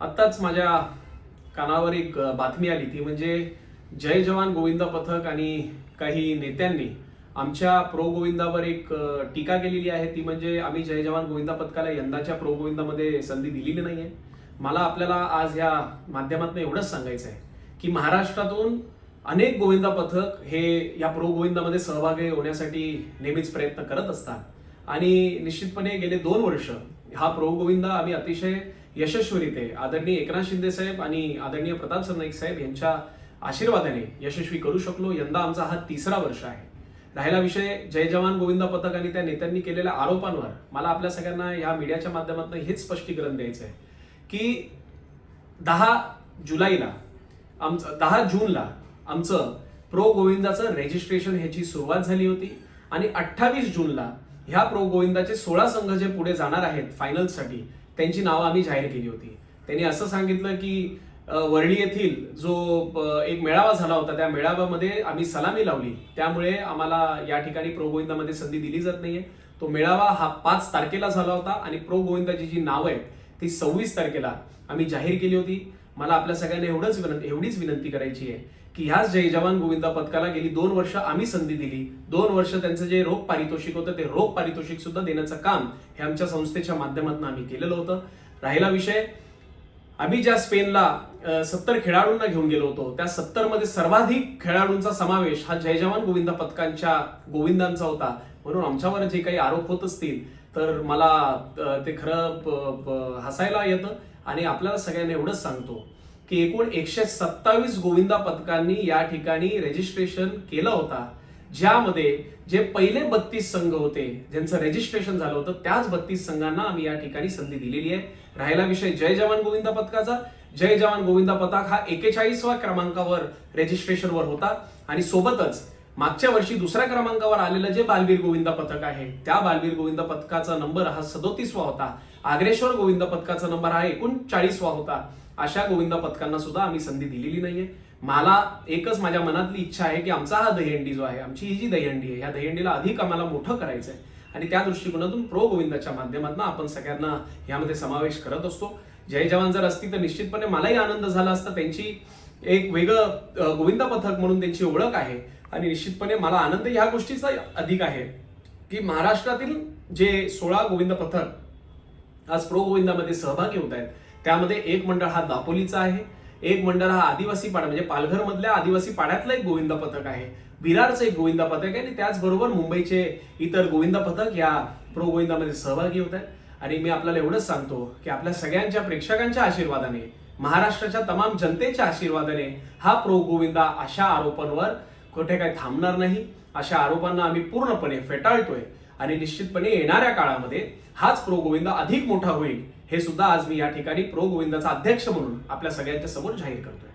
आत्ताच माझ्या कानावर एक बातमी आली. ती म्हणजे जय जवान गोविंद पथक आणि काही नेत्यांनी आमच्या प्रो गोविंदावर एक टीका केलेली आहे. ती म्हणजे आम्ही जय जवान गोविंदा पथकाला यंदाच्या प्रो गोविंदामध्ये संधी दिलेली नाही आहे. मला आपल्याला आज या माध्यमातून एवढंच सांगायचं आहे की महाराष्ट्रातून अनेक गोविंदा पथक हे या प्रो गोविंदामध्ये सहभागी होण्यासाठी नेहमीच प्रयत्न करत असतात. आणि निश्चितपणे गेले दोन वर्ष हा प्रो गोविंदा आम्ही अतिशय यशस्वीरिते आदरणीय एकनाथ शिंदे साहेब आणि आदरणीय प्रताप सरनाईक साहेब यांच्या आशीर्वादाने यशस्वी करू शकलो. यंदा आमचा हा तिसरा वर्ष आहे. राहिला विषय जय जवान गोविंदा पथक आणि त्या नेत्यांनी केलेल्या आरोपांवर मला आपल्या सगळ्यांना या मीडियाच्या माध्यमातून हेच स्पष्टीकरण द्यायचं आहे की दहा जुलैला आमचं दहा जूनला आमचं प्रो गोविंदाचं रेजिस्ट्रेशन ह्याची सुरुवात झाली होती आणि अठ्ठावीस जूनला ह्या प्रो गोविंदाचे सोळा संघ जे पुढे जाणार आहेत फायनलसाठी त्यांची नावं आम्ही जाहीर केली होती. त्यांनी असं सांगितलं की वर्णी येथील जो एक मेळावा झाला होता त्या मेळाव्यामध्ये आम्ही सलामी लावली. त्यामुळे आम्हाला या ठिकाणी प्रो गोविंदामध्ये संधी दिली जात नाहीये. तो मेळावा हा पाच तारखेला झाला होता आणि प्रो गोविंदाची जी नावं आहेत ती सव्वीस तारखेला आम्ही जाहीर केली होती. मला आपल्या सगळ्यांना एवढंच विनंती एवढीच विनंती करायची आहे की ह्याच जय जवान गोविंदा पथकाला गेली दोन वर्ष आम्ही संधी दिली. दोन वर्ष त्यांचं जे रोख पारितोषिक होतं ते रोख पारितोषिक सुद्धा देण्याचं काम हे आमच्या संस्थेच्या माध्यमातून आम्ही केलेलं होतं. राहिला विषय आम्ही ज्या स्पेनला सत्तर खेळाडूंना घेऊन गेलो होतो त्या सत्तरमध्ये सर्वाधिक खेळाडूंचा समावेश हा जय जवान गोविंदा पथकांच्या गोविंदांचा होता. म्हणून आमच्यावर जे काही आरोप होत असतील तर मला ते खरं हसायला येतं. आणि आपल्याला सगळ्यांना एवढंच सांगतो की एकूण एकशे सत्तावीस गोविंदा पथकांनी या ठिकाणी रेजिस्ट्रेशन केलं होता. ज्यामध्ये जे पहिले बत्तीस संघ होते ज्यांचं रेजिस्ट्रेशन झालं होतं त्याच बत्तीस संघांना आम्ही या ठिकाणी संधी दिलेली आहे. राहिला विषय जय जवान गोविंदा पथकाचा जय जवान गोविंदा पथक हा एकेचाळीसवा क्रमांकावर रेजिस्ट्रेशनवर होता. आणि सोबतच मागच्या वर्षी दुसऱ्या क्रमांकावर आलेलं जे बालवीर गोविंदा पथक आहे त्या बालवीर गोविंदा पथकाचा नंबर हा सदोतीसवा होता. आग्रेश्वर गोविंद पथकाचा नंबर हा एकोणचाळीसवा होता. अशा गोविंद पथकांना सुद्धा आम्ही संधी दिलेली नाहीये. मला एकच माझ्या मनातली इच्छा आहे की आमचा हा दहीहंडी जो आहे आमची ही जी दहीहंडी आहे ह्या दहीहंडीला अधिक आम्हाला मोठं करायचं आहे आणि त्या दृष्टिकोनातून प्रो गोविंदाच्या माध्यमातून आपण सगळ्यांना यामध्ये समावेश करत असतो. जय जवान जर असती तर निश्चितपणे मलाही आनंद झाला असता. त्यांची एक वेगळं गोविंद गोविंदा पथक म्हणून त्यांची ओळख आहे. आणि निश्चितपणे मला आनंद ह्या गोष्टीचा अधिक आहे की महाराष्ट्रातील जे सोळा गोविंद पथक आज प्रो गोविंदामध्ये सहभागी होत आहेत. त्यामध्ये एक मंडळ हा दापोलीचा आहे. एक मंडळ हा आदिवासी पाडा म्हणजे पालघर मधल्या आदिवासी पाड्यातलं एक गोविंदा पथक आहे. विरारचं एक गोविंदा पथक आहे आणि त्याचबरोबर मुंबईचे इतर गोविंदा पथक या प्रो गोविंदामध्ये सहभागी होत आहेत. आणि मी आपल्याला एवढंच सांगतो की आपल्या सगळ्यांच्या प्रेक्षकांच्या आशीर्वादाने महाराष्ट्राच्या तमाम जनतेच्या आशीर्वादाने हा प्रो गोविंदा अशा आरोपांवर कुठे काही थांबणार नाही. अशा आरोपांना आम्ही पूर्णपणे फेटाळतोय. आणि निश्चितपणे येणाऱ्या काळामध्ये हाच प्रो गोविंदा अधिक मोठा होईल हे सुद्धा आज मी या ठिकाणी प्रो गोविंदाचा अध्यक्ष म्हणून आपल्या सगळ्यांच्या समोर जाहीर करतोय.